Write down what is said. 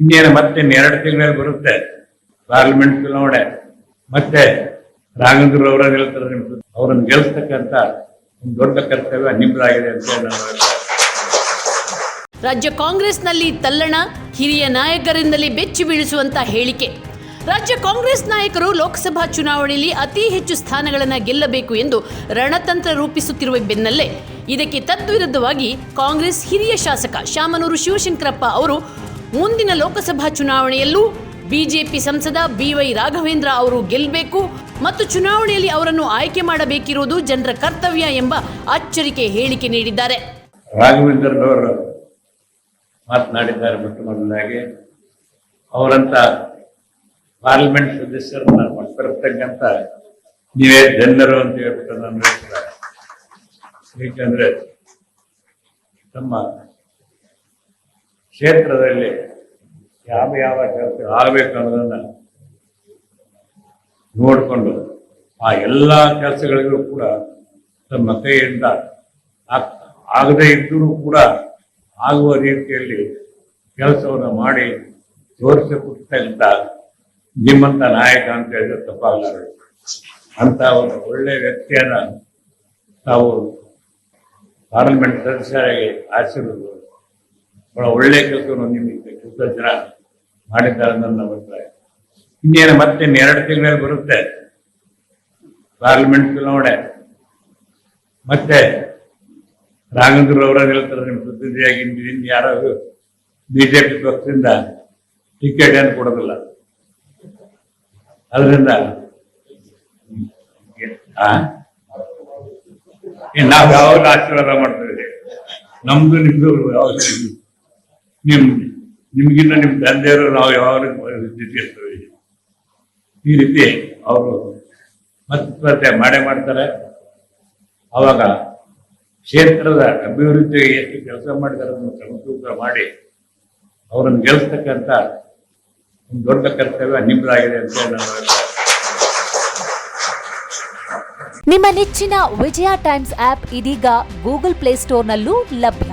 ಇನ್ನೇನು ಮತ್ತೆ ಎರಡು ತಿಂಗಳಲ್ಲಿ ಬರುತ್ತೆ. ಪಾರ್ಲಿಮೆಂಟ್ ಚುನಾವಣೆ ಮತ್ತೆ ರಾಘವೇಂದ್ರ ಅವರ ನಿಮ್ಮ. ಅವರನ್ನು ಗೆಲ್ಲಿಸ್ತಕ್ಕಂಥ ಒಂದು ದೊಡ್ಡ ಕರ್ತವ್ಯ ನಿಮ್ಮದಾಗಿದೆ ಅಂತ ನಾನು ರಾಜ್ಯ ಕಾಂಗ್ರೆಸ್ನಲ್ಲಿ ತಲ್ಲಣ, ಹಿರಿಯ ನಾಯಕರಿಂದಲೇ ಬೆಚ್ಚಿ ಬೀಳಿಸುವಂತ ಹೇಳಿಕೆ. ರಾಜ್ಯ ಕಾಂಗ್ರೆಸ್ ನಾಯಕರು ಲೋಕಸಭಾ ಚುನಾವಣೆಯಲ್ಲಿ ಅತಿ ಹೆಚ್ಚು ಸ್ಥಾನಗಳನ್ನು ಗೆಲ್ಲಬೇಕು ಎಂದು ರಣತಂತ್ರ ರೂಪಿಸುತ್ತಿರುವ ಬೆನ್ನಲ್ಲೇ ಇದಕ್ಕೆ ತದ್ವಿರುದ್ಧವಾಗಿ ಕಾಂಗ್ರೆಸ್ ಹಿರಿಯ ಶಾಸಕ ಶಾಮನೂರು ಶಿವಶಂಕರಪ್ಪ ಅವರು ಮುಂದಿನ ಲೋಕಸಭಾ ಚುನಾವಣೆಯಲ್ಲೂ ಬಿಜೆಪಿ ಸಂಸದ ಬಿವೈ ರಾಘವೇಂದ್ರ ಅವರು ಗೆಲ್ಲಬೇಕು ಮತ್ತು ಚುನಾವಣೆಯಲ್ಲಿ ಅವರನ್ನು ಆಯ್ಕೆ ಮಾಡಬೇಕಿರುವುದು ಜನರ ಕರ್ತವ್ಯ ಎಂಬ ಅಚ್ಚರಿಕೆ ಹೇಳಿಕೆ ನೀಡಿದ್ದಾರೆ. ರಾಘವೇಂದ್ರನವರು ಮಾತನಾಡಿದ್ದಾರೆ ಮೊಟ್ಟ ಮೊದಲಾಗಿ ಅವರಂತ ಪಾರ್ಲಿಮೆಂಟ್ ಸದಸ್ಯರನ್ನ ಬರ್ತಕ್ಕಂಥ ನೀವೇ ಜನರು ಅಂತ ಹೇಳ್ಬಿಟ್ಟು ನಾನು ಹೇಳ್ತಾರೆ ಏಕೆಂದ್ರೆ ತಮ್ಮ ಕ್ಷೇತ್ರದಲ್ಲಿ ಯಾವ ಯಾವ ಕೆಲಸ ಆಗಬೇಕು ಅನ್ನೋದನ್ನ ನೋಡಿಕೊಂಡು ಆ ಎಲ್ಲ ಕೆಲಸಗಳಿಗೂ ಕೂಡ ತಮ್ಮ ಕೈಯಿಂದ ಆಗ್- ಆಗದೇ ಇದ್ದರೂ ಕೂಡ ಆಗುವ ರೀತಿಯಲ್ಲಿ ಕೆಲಸವನ್ನು ಮಾಡಿ ತೋರಿಸಿಕೊಟ್ಟಂತ ನಿಮ್ಮಂತ ನಾಯಕ ಅಂತ ಹೇಳಿದ್ರೆ ತಪ್ಪಾಗಲಾರ ಅಂತ ಒಂದು ಒಳ್ಳೆ ವ್ಯಕ್ತಿಯನ್ನು ತಾವು ಪಾರ್ಲಿಮೆಂಟ್ ಸದಸ್ಯರಾಗಿ ಆರಿಸಿರುವುದು ಬಹಳ ಒಳ್ಳೆ ಕೆಲಸವನ್ನು ನಿಮಗೆ ಕೆಲಸ ಜನ ಮಾಡಿದ್ದಾರೆ ನನ್ನ ಅಭಿಪ್ರಾಯ. ಇನ್ನೇನು ಮತ್ತೆ ಎರಡು ತಿಂಗಳಲ್ಲಿ ಬರುತ್ತೆ. ಪಾರ್ಲಿಮೆಂಟ್ ಚುನಾವಣೆ. ಮತ್ತೆ ರಾಘವೇಂದ್ರ ಅವರ ಹೇಳ್ತಾರೆ, ನಿಮ್ಮ ಪ್ರತಿನಿಧಿಯಾಗಿ ಇನ್ನು ಯಾರು ಬಿಜೆಪಿ ಪಕ್ಷದಿಂದ ಟಿಕೆಟ್ ಏನು ಕೊಡೋದಿಲ್ಲ. ಅದರಿಂದ ನಾವು ಯಾವಾಗ ಆಶೀರ್ವಾದ ಮಾಡ್ತಿದ್ದೀವಿ ನಮ್ದು, ನಿಮ್ದು, ಯಾವಾಗ? ನಿಮ್, ನಿಮ್ಗಿನ್ನ ನಿಮ್ಮ ತಂದೆಯವರು ನಾವು ಯಾವಾಗ ಈ ರೀತಿ ಅವರು ಮತ್ತೆ ಮಾಡೇ ಮಾಡ್ತಾರೆ. ಅವಾಗ ಕ್ಷೇತ್ರದ ಅಭಿವೃದ್ಧಿಗೆ ಎಷ್ಟು ಕೆಲಸ ಮಾಡಿದ್ದಾರೆ ಅನ್ನೋ ಸಮತೂಕ ಮಾಡಿ ಅವರನ್ನು ಗೆಲ್ಲಿಸ್ತಕ್ಕಂಥ ಒಂದು ದೊಡ್ಡ ಕರ್ತವ್ಯ ನಿಮ್ಮದಾಗಿದೆ ಅಂತ ನಾನು ನಿಮ್ಮ ನೆಚ್ಚಿನ ವಿಜಯ ಟೈಮ್ಸ್ ಆಪ್ ಇದೀಗ ಗೂಗಲ್ ಪ್ಲೇ ಸ್ಟೋರ್ನಲ್ಲೂ ಲಭ್ಯ.